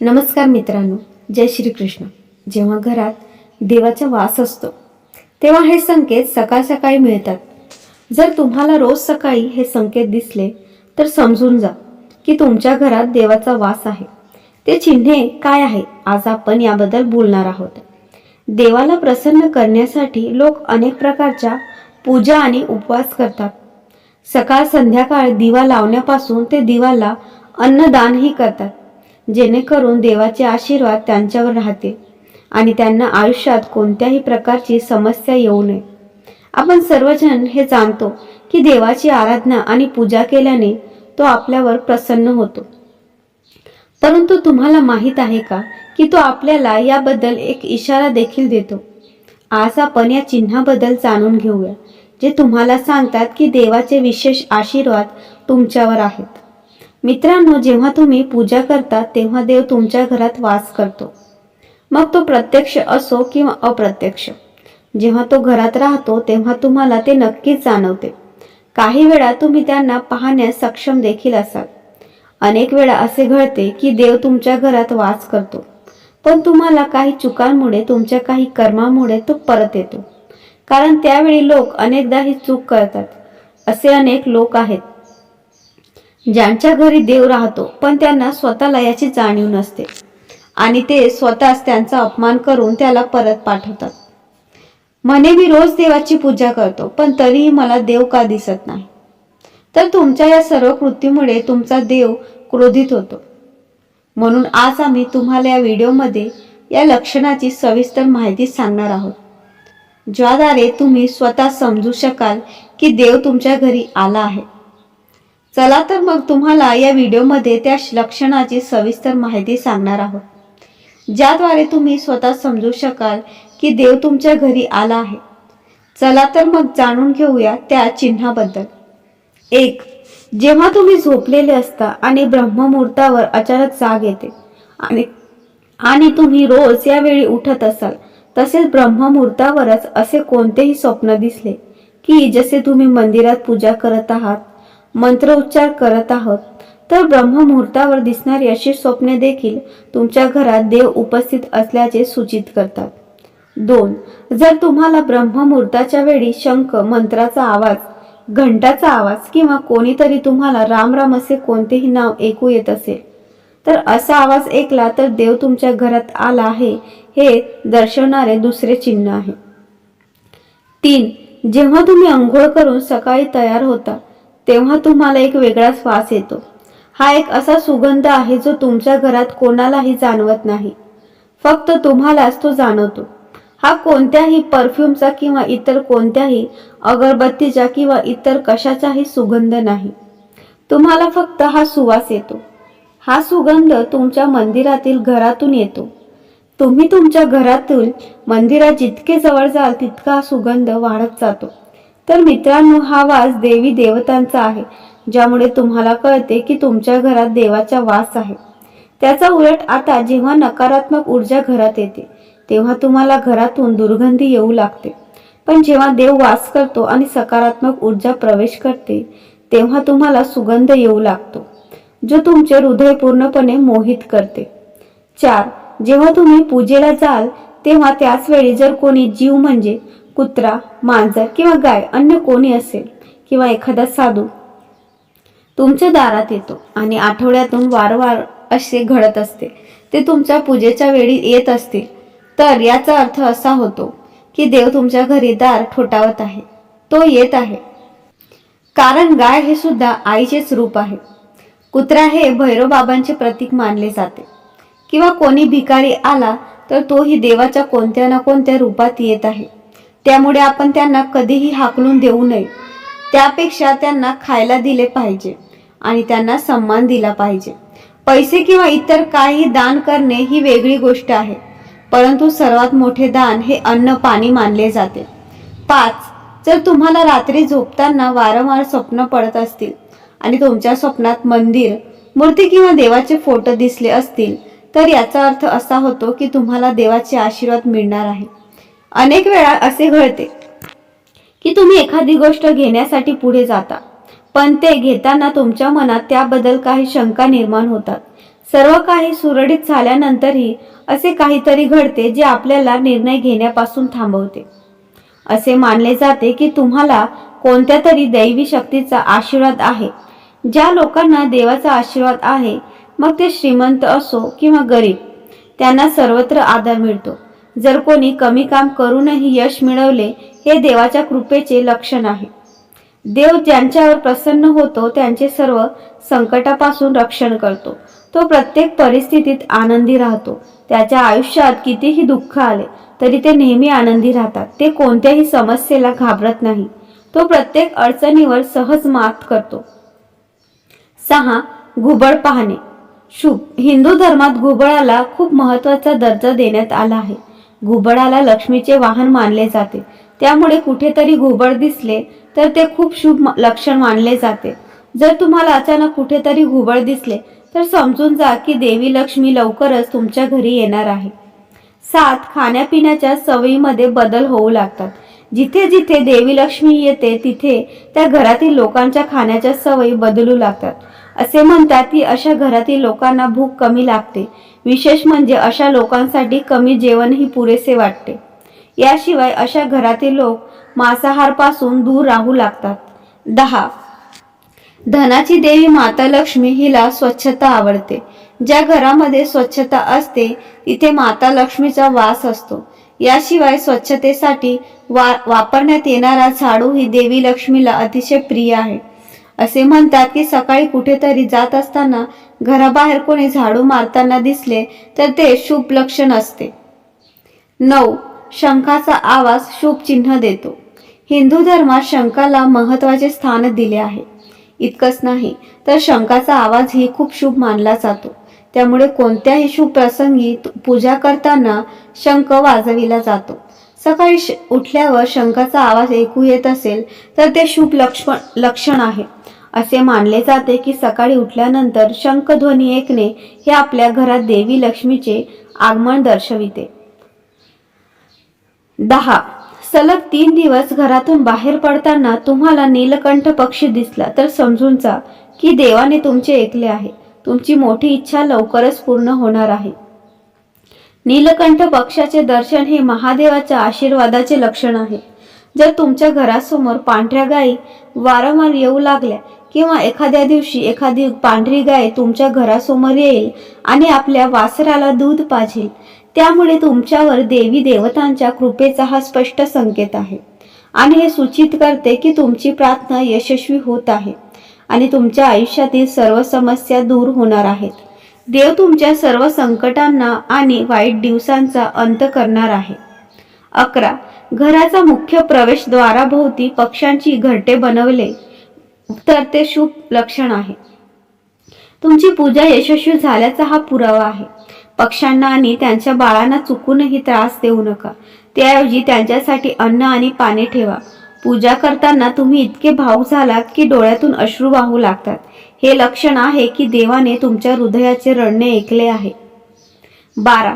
नमस्कार मित्रांनो जय श्रीकृष्ण. जेव्हा घरात देवाचा वास असतो तेव्हा हे संकेत सकाळ सकाळी मिळतात. जर तुम्हाला रोज सकाळी हे संकेत दिसले तर समजून जा की तुमच्या घरात देवाचा वास आहे. ते चिन्हे काय आहे आज आपण याबद्दल बोलणार आहोत. देवाला प्रसन्न करण्यासाठी लोक अनेक प्रकारच्या पूजा आणि उपवास करतात. सकाळ संध्याकाळ दिवा लावण्यापासून ते दिवाला अन्नदानही करतात. जेणेकरून देवाचे आशीर्वाद त्यांच्यावर राहते आणि त्यांना आयुष्यात कोणत्याही प्रकारची समस्या येऊ नये. आपण सर्वजण हे जाणतो की देवाची आराधना आणि पूजा केल्याने तो आपल्यावर प्रसन्न होतो. परंतु तुम्हाला माहीत आहे का की तो आपल्याला याबद्दल एक इशारा देखील देतो? आज आपण या चिन्हाबद्दल जाणून घेऊया जे तुम्हाला सांगतात की देवाचे विशेष आशीर्वाद तुमच्यावर आहेत. मित्रांनो जेव्हा तुम्ही पूजा करता तेव्हा देव तुमच्या घरात वास करतो. मग तो प्रत्यक्ष असो किंवा अप्रत्यक्ष. जेव्हा तो घरात राहतो तेव्हा तुम्हाला ते नक्कीच जाणवते. काही वेळा तुम्ही त्यांना पाहण्यास सक्षम देखील असाल. अनेक वेळा असे घडते की देव तुमच्या घरात वास करतो. पण तुम्हाला काही चुकांमुळे तुमच्या काही कर्मामुळे तो परत येतो. कारण त्यावेळी लोक अनेकदा ही चूक करतात. असे अनेक लोक आहेत. ज्यांच्या घरी देव राहतो पण त्यांना स्वतःला याची जाणीव नसते. आणि ते स्वतःच त्यांचा अपमान करून त्याला परत पाठवतात. म्हणे मी रोज देवाची पूजा करतो पण तरीही मला देव का दिसत नाही? तर तुमच्या या सर्व कृतीमुळे तुमचा देव क्रोधित होतो. म्हणून आज आम्ही तुम्हाला या व्हिडिओमध्ये या लक्षणाची सविस्तर माहिती सांगणार आहोत. ज्याद्वारे तुम्ही स्वतः समजू शकाल की देव तुमच्या घरी आला आहे. चला तर मग तुम्हाला या व्हिडिओमध्ये त्या लक्षणाची सविस्तर माहिती सांगणार आहोत. ज्याद्वारे तुम्ही स्वतः समजू शकाल की देव तुमच्या घरी आला आहे. चला तर मग जाणून घेऊया त्या चिन्हाबद्दल. एक जेव्हा तुम्ही झोपलेले असता आणि ब्रह्ममुहूर्तावर अचानक जाग येते आणि आणि तुम्ही रोज यावेळी उठत असाल तसेच ब्रह्ममुहूर्तावरच असे कोणतेही स्वप्न दिसले की जसे तुम्ही मंदिरात पूजा करत आहात मंत्रोच्चार करत आहोत. तर ब्रह्ममुहूर्तावर दिसणारी अशी स्वप्ने देखील तुमच्या घरात देव उपस्थित असल्याचे सूचित करतात. दोन जर तुम्हाला ब्रह्ममुहूर्ताच्या वेळी शंख मंत्राचा आवाज घंटाचा आवाज किंवा कोणीतरी तुम्हाला राम राम असे कोणतेही नाव ऐकू येत असेल तर असा आवाज ऐकला तर देव तुमच्या घरात आला आहे हे दर्शवणारे दुसरे चिन्ह आहे. तीन जेव्हा तुम्ही अंघोळ करून सकाळी तयार होता तेव्हा तुम्हाला एक वेगळा श्वास येतो. हा एक असा सुगंध आहे जो तुमच्या घरात कोणालाही जाणवत नाही. फक्त तुम्हालाच तो जाणवतो. हा कोणत्याही परफ्यूमचा किंवा इतर कोणत्याही अगरबत्तीचा किंवा इतर कशाचाही सुगंध नाही. तुम्हाला फक्त हा सुवास येतो. हा सुगंध तुमच्या मंदिरातील घरातून येतो. तुम्ही तुमच्या घरातून मंदिरात जितके जवळ जाल तितका हा सुगंध वाढत जातो. तर मित्रांनो हा वास देवी देवतांचा आहे ज्यामुळे तुम्हाला कळते की तुमच्या घरात देवाचा वास आहे. त्याचा उलट आता जेव्हा नकारात्मक ऊर्जा घरात येते तेव्हा तुम्हाला घरातून दुर्गंधी येऊ लागते. पण जेव्हा देव वास करतो आणि सकारात्मक ऊर्जा प्रवेश करते तेव्हा तुम्हाला सुगंध येऊ लागतो जो तुमचे हृदय पूर्णपणे मोहित करते. चार जेव्हा तुम्ही पूजेला जाल तेव्हा त्याच वेळी जर कोणी जीव म्हणजे कुत्रा मांजर किंवा गाय अन्य कोणी असेल किंवा एखादा साधू तुमच्या दारात येतो आणि आठवड्यातून वारंवार असे घडत असते. ते तुमच्या पूजेच्या वेळी येत असतील. तर याचा अर्थ असा होतो की देव तुमच्या घरी दार ठोठावत आहे. तो येत आहे. कारण गाय हे सुद्धा आईचेच रूप आहे. कुत्रा हे भैरवबाबांचे प्रतीक मानले जाते. किंवा कोणी भिकारी आला तर तोही देवाच्या कोणत्या ना कोणत्या रूपात येत आहे. त्यामुळे आपण त्यांना कधीही हाकलून देऊ नये. त्यापेक्षा त्यांना खायला दिले पाहिजे आणि त्यांना सन्मान दिला पाहिजे. पैसे किंवा इतर काही दान करणे ही वेगळी गोष्ट आहे. परंतु सर्वात मोठे दान हे अन्न पाणी मानले जाते. पाच जर तुम्हाला रात्री झोपताना वारंवार स्वप्न पडत असतील आणि तुमच्या स्वप्नात मंदिर मूर्ती किंवा देवाचे फोटो दिसले असतील तर याचा अर्थ असा होतो की तुम्हाला देवाचे आशीर्वाद मिळणार आहे. अनेक वेळा असे घडते की तुम्ही एखादी गोष्ट घेण्यासाठी पुढे जाता पण ते घेताना तुमच्या मनात त्याबद्दल काही शंका निर्माण होतात. सर्व काही सुरळीत झाल्यानंतरही असे काहीतरी घडते जे आपल्याला निर्णय घेण्यापासून थांबवते. असे मानले जाते की तुम्हाला कोणत्या तरी दैवी शक्तीचा आशीर्वाद आहे. ज्या लोकांना देवाचा आशीर्वाद आहे मग ते श्रीमंत असो किंवा गरीब त्यांना सर्वत्र आधार मिळतो. जर कोणी कमी काम करूनही यश मिळवले हे देवाच्या कृपेचे लक्षण आहे. देव ज्यांच्यावर प्रसन्न होतो त्यांचे सर्व संकटापासून रक्षण करतो. तो प्रत्येक परिस्थितीत आनंदी राहतो. त्याच्या आयुष्यात कितीही दुःख आले तरी ते नेहमी आनंदी राहतात. ते कोणत्याही समस्येला घाबरत नाही. तो प्रत्येक अडचणीवर सहज मात करतो. सहा घुबड पाहणे. शुभ हिंदू धर्मात घुबळाला खूप महत्त्वाचा दर्जा देण्यात आला आहे. घुबडाला लक्ष्मीचे वाहन मानले जाते. त्यामुळे कुठेतरी घुबड दिसले तर ते खूप शुभ म- लक्षण मानले जाते. जर तुम्हाला अचानक कुठेतरी घुबड दिसले तर समजून जा की देवी लक्ष्मी लवकरच तुमच्या घरी येणार आहे. सात खाण्यापिण्याच्या सवयीमध्ये बदल होऊ लागतात. जिथे जिथे देवी लक्ष्मी येते तिथे त्या घरातील लोकांच्या खाण्याच्या सवयी बदलू लागतात. असे म्हणतात की अशा घरातील लोकांना भूक कमी लागते. विशेष म्हणजे अशा लोकांसाठी कमी जेवणही पुरेसे वाटते. याशिवाय अशा घरातील लोक मांसाहारपासून दूर राहू लागतात. दहा. धनाची देवी माता लक्ष्मी हिला स्वच्छता आवडते. ज्या घरामध्ये स्वच्छता असते तिथे माता लक्ष्मीचा वास असतो. याशिवाय स्वच्छतेसाठी वा वापरण्यात येणारा झाडू ही देवी लक्ष्मीला अतिशय प्रिय आहे. असे म्हणतात की सकाळी कुठेतरी जात असताना घराबाहेर कोणी झाडू मारताना दिसले तर ते शुभ लक्षण असते. नऊ शंखाचा आवाज शुभ चिन्ह देतो. हिंदू धर्मात शंखाला महत्त्वाचे स्थान दिले आहे. इतकंच नाही तर शंखाचा आवाज ही खूप शुभ मानला जातो. त्यामुळे कोणत्याही शुभ प्रसंगी पूजा करताना शंख वाजविला जातो. सकाळी श- उठल्यावर शंखाचा आवाज ऐकू येत असेल तर ते शुभ लक्ष्मण लक्षण आहे. असे मानले जाते की सकाळी उठल्यानंतर शंखध्वनी ऐकणे हे आपल्या घरात देवी लक्ष्मीचे आगमन दर्शविते. दहा. सलग तीन दिवस घरातून बाहेर पडताना तुम्हाला नीलकंठ पक्षी दिसला तर समजून जा की देवाने तुमचे ऐकले आहे. तुमची मोठी इच्छा लवकरच पूर्ण होणार आहे. नीलकंठ पक्षाचे दर्शन हे महादेवाच्या आशीर्वादाचे लक्षण आहे. जर तुमच्या घरासमोर पांढऱ्या गायी वारंवार येऊ लागल्या किंवा एखाद्या दिवशी एखादी पांढरी गाय तुमच्या घरासमोर येईल आणि आपल्या वासराला दूध पाजेल त्यामुळे तुमच्यावर देवी देवतांच्या कृपेचा हा स्पष्ट संकेत आहे. आणि हे सूचित करते की तुमची प्रार्थना यशस्वी होत आहे आणि तुमच्या आयुष्यातील सर्व समस्या दूर होणार आहेत. देव तुमच्या सर्व संकटांना आणि वाईट दिवसांचा अंत करणार आहे. अकरा. घराचा मुख्य प्रवेशद्वाराभोवती पक्ष्यांची घरटे बनवले तर ते शुभ लक्षण आहे. तुमची पूजा यशस्वी झाल्याचा हा पुरावा आहे. पक्ष्यांना आणि त्यांच्या बाळांना चुकूनही त्रास देऊ नका. त्याऐवजी त्यांच्यासाठी अन्न आणि पाणी ठेवा. पूजा करताना तुम्ही इतके भाऊ झालात की डोळ्यातून अश्रू वाहू लागतात. हे लक्षण आहे की देवाने तुमच्या हृदयाचे रडणे ऐकले आहे. बारा.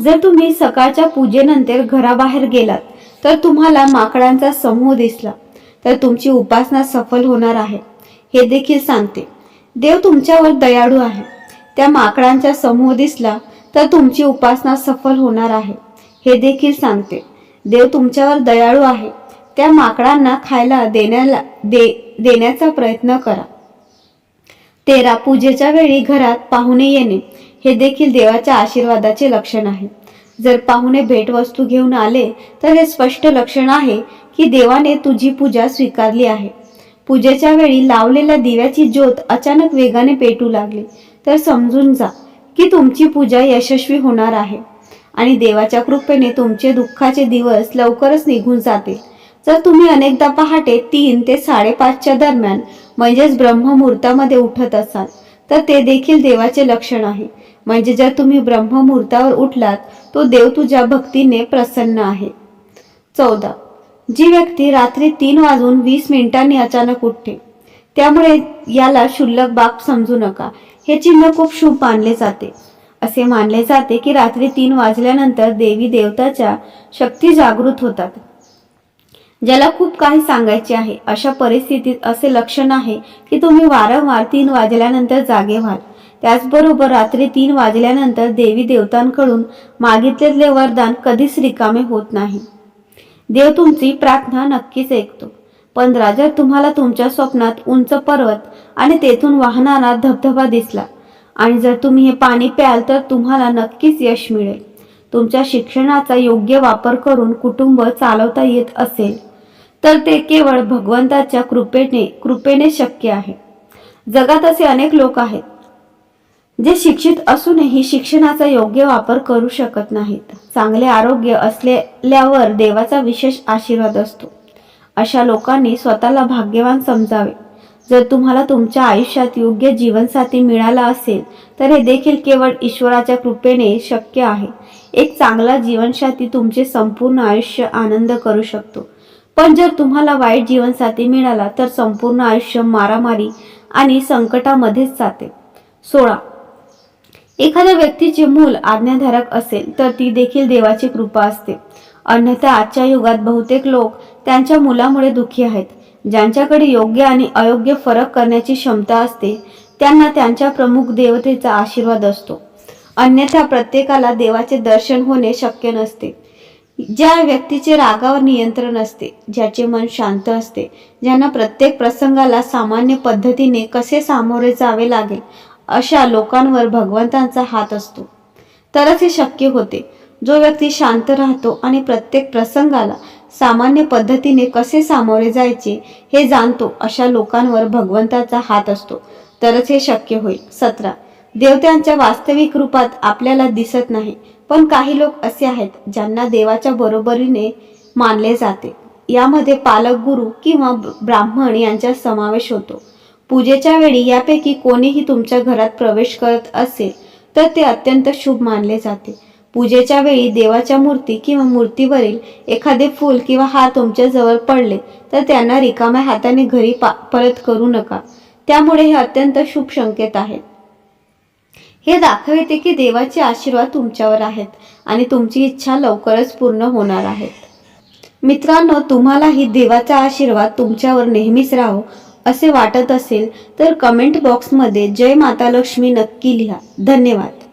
जर तुम्ही सकाळच्या पूजेनंतर घराबाहेर गेलात तर तुम्हाला माकडांचा समूह दिसला तर तुमची उपासना सफल होणार आहे. हे देखील सांगते. देव तुमच्यावर दयाळू आहे. त्या माकडांचा समूह दिसला तर तुमची उपासना सफल होणार आहे. हे देखील सांगते. देव तुमच्यावर दयाळू आहे. त्या माकडांना खायला देण्याला दे देण्याचा प्रयत्न करा. तेरा पूजेच्या वेळी घरात पाहुणे येणे हे देखील देवाच्या आशीर्वादाचे लक्षण आहे. जर पाहुणे भेटवस्तू घेऊन आले तर हे स्पष्ट लक्षण आहे की देवाने तुझी पूजा स्वीकारली आहे. पूजेच्या वेळी लावलेल्या दिव्याची ज्योत अचानक वेगाने पेटू लागली. तर समजून जा की तुमची पूजा यशस्वी होणार आहे आणि देवाच्या कृपेने तुमचे दुःखाचे दिवस लवकरच निघून जातील. जर तुम्ही अनेकदा पहाटे तीन ते साडेपाचच्या दरम्यान म्हणजेच ब्रह्ममुहूर्तामध्ये उठत असाल तर ते देखील देवाचे लक्षण आहे. म्हणजे जर तुम्ही ब्रह्ममुहूर्तावर उठलात तो देव तुझ्या भक्तीने प्रसन्न आहे. चौदा. जी व्यक्ती रात्री तीन वाजून वीस मिनिटांनी अचानक उठते त्यामुळे याला क्षुल्लक बाब समजू नका. हे चिन्ह खूप शुभ मानले जाते. असे मानले जाते की रात्री तीन वाजल्यानंतर देवी देवताच्या शक्ती जागृत होतात. ज्याला खूप काही सांगायचे आहे. अशा परिस्थितीत असे लक्षण आहे की तुम्ही वारंवार तीन वाजल्यानंतर जागे व्हाल. त्याचबरोबर रात्री तीन वाजल्यानंतर देवी देवतांकडून मागितलेले वरदान कधीच रिकामे होत नाही. देव तुमची प्रार्थना नक्कीच ऐकतो. पंधरा जर तुम्हाला तुमच्या स्वप्नात उंच पर्वत आणि तेथून वाहणारा धबधबा दिसला. आणि जर तुम्ही हे पाणी प्याल तर तुम्हाला नक्कीच यश मिळेल. तुमच्या शिक्षणाचा योग्य वापर करून कुटुंब चालवता येत असेल. तर ते केवळ भगवंताच्या कृपेने कृपेने शक्य आहे. जगात असे अनेक लोक आहेत जे शिक्षित असूनही शिक्षणाचा योग्य वापर करू शकत नाहीत. चांगले आरोग्य असलेल्यावर देवाचा विशेष आशीर्वाद असतो. अशा लोकांनी स्वतःला भाग्यवान समजावे. जर तुम्हाला तुमच्या आयुष्यात योग्य जीवनसाथी मिळाला असेल तर हे देखील केवळ ईश्वराच्या कृपेने शक्य आहे. एक चांगला जीवनसाथी तुमचे संपूर्ण आयुष्य आनंद करू शकतो. पण जर तुम्हाला वाईट जीवनसाथी मिळाला तर संपूर्ण आयुष्य मारामारी आणि संकटामध्येच जाते. सोळा. एखाद्या व्यक्तीचे मूल आज्ञाधारक असेल तर ती देखील देवाची कृपा असते. अन्यथा आजच्या युगात बहुतेक लोक त्यांच्या मुलामुळे दुःखी आहेत. ज्यांच्याकडे योग्य आणि अयोग्य फरक करण्याची क्षमता असते त्यांना त्यांच्या प्रमुख देवतेचा आशीर्वाद असतो. अन्यथा प्रत्येकाला देवाचे दर्शन होणे शक्य नसते. ज्या व्यक्तीचे रागावर नियंत्रण असते ज्याचे मन शांत असते ज्यांना प्रत्येक प्रसंगाला सामान्य पद्धतीने कसे सामोरे जावे लागेल अशा लोकांवर भगवंतांचा हात असतो. तरच हे शक्य होते. जो व्यक्ती शांत राहतो आणि प्रत्येक प्रसंगाला सामान्य पद्धतीने कसे सामोरे जायचे हे जाणतो अशा लोकांवर भगवंताचा हात असतो. तरच हे शक्य होईल. सतरा. देवत्यांच्या वास्तविक रूपात आपल्याला दिसत नाही. पण काही लोक असे आहेत ज्यांना देवाच्या बरोबरीने मानले जाते. यामध्ये पालक गुरु किंवा ब्राह्मण यांचा समावेश होतो. पूजेच्या वेळी यापैकी कोणीही तुमच्या घरात प्रवेश करत असेल तर ते अत्यंत शुभ मानले जाते. पूजेच्या वेळी देवाच्या मूर्ती किंवा मूर्तीवरील एखादे फूल किंवा हार तुमच्या जवळ पडले तर त्यांना रिकाम्या हाताने घरी पा परत करू नका. त्यामुळे हे अत्यंत शुभ संकेत आहेत हे दाखविते की देवाचे आशीर्वाद तुमच्यावर आहेत आणि तुमची इच्छा लवकरच पूर्ण होणार आहेत. मित्रांनो तुम्हालाही देवाचा आशीर्वाद तुमच्यावर नेहमीच राहो असे वाटत असेल तर कमेंट बॉक्समध्ये जय माता लक्ष्मी नक्की लिहा. धन्यवाद.